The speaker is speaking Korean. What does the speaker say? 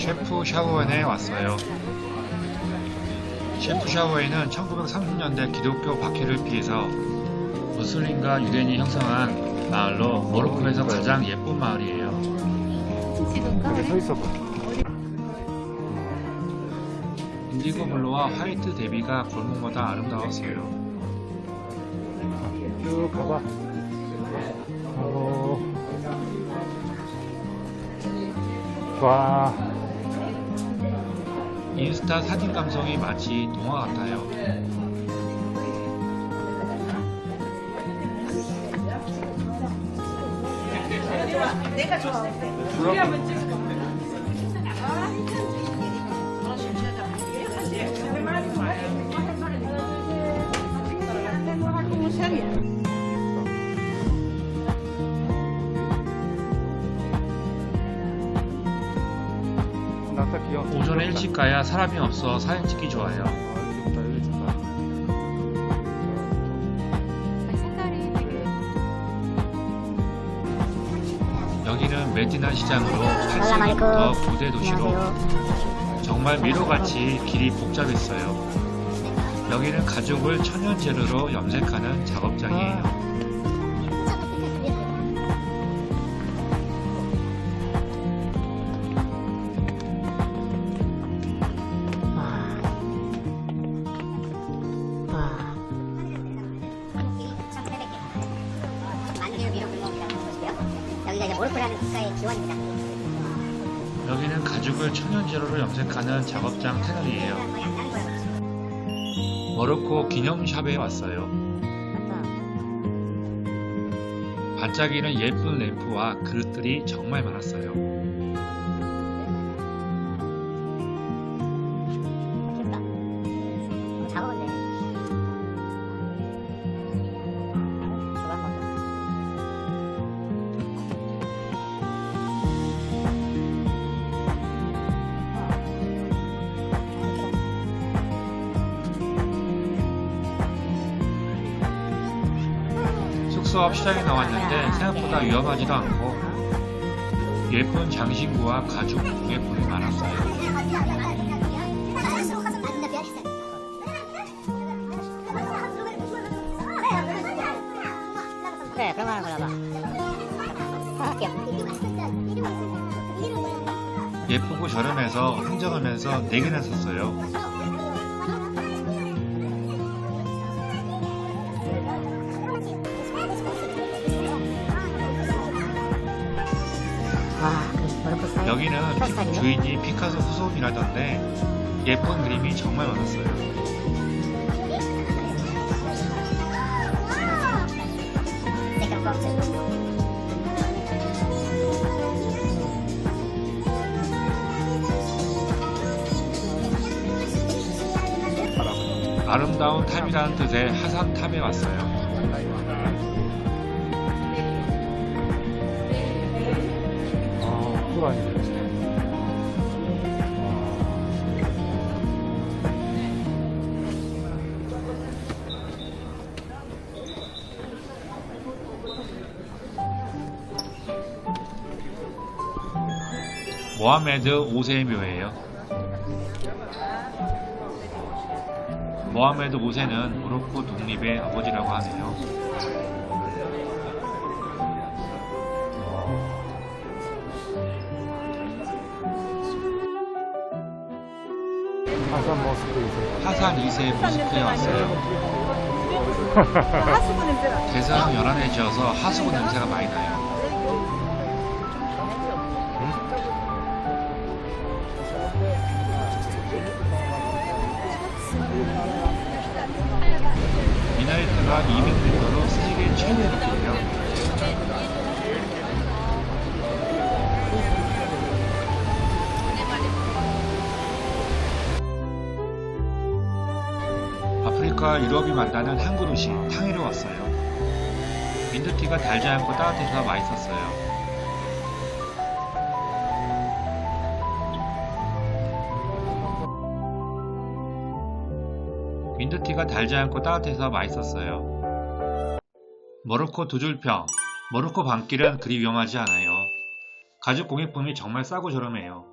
셰프 샤워엔에 왔어요. 셰프 샤워엔은 1930년대 기독교 박해를 피해서 무슬림과 유대인이 형성한 마을로 모로코에서 가장 예쁜 마을이에요. 여기 서 있어봐. 인디고 블루와 화이트 대비가 골목마다 아름다웠어요. 쭉 가봐. 어. 좋아. 인스타 사진 감성이 마치 동화 같아요. 낙타 귀 여워. 오전에 일찍 가야 사람이 없어 사진 찍기 좋아요. 아, 여기 좋다. 여기는 메디나 시장으로 8세기부터 고대 도시로 정말 미로같이 길이 복잡했어요. 여기는 가죽을 천연 재료로 염색하는 작업장이에요. 이제 모로코라는 국가의 기원입니다. 여기는 가죽을 천연 재료로 염색하는 작업장 터널이에요. 모로코 기념샵에 왔어요. 반짝이는 예쁜 램프와 그릇들이 정말 많았어요. 앞 시장에 나왔는데 생각보다 위험하지도 않고 예쁜 장신구와 가죽 공예품이 많았어요. 그래, 그런 거 하나 골라봐. 아, 귀여워. 예쁘고 저렴해서 흥정하면서 4개나 샀어요. 여기는 피- 주인이 피카소 후손이라던데 예쁜 그림이 정말 많았어요. 색감 껍질. 아름다운 탑이라는 뜻의 하산탑에 왔어요. 아, 꿀아니네. 모하메드 5세의 묘예요. 모하메드 5세는 모로코 독립의 아버지라고 하네요. 하산 머스크 이제. 하산 2세 모스크에 왔어요. 대상 연안해지어서 하수구 냄새가 많이 나요. 미나리트가 200m로 세계 최대 높이에요. 아프리카 유럽이 만나는 한 그릇이 탕해를 왔어요. 민트티가 달지 않고 따뜻해서 맛있었어요. 민트티가 달지 않고 따뜻해서 맛있었어요. 모로코 두 줄평. 모로코 밤길은 그리 위험하지 않아요. 가죽 공예품이 정말 싸고 저렴해요.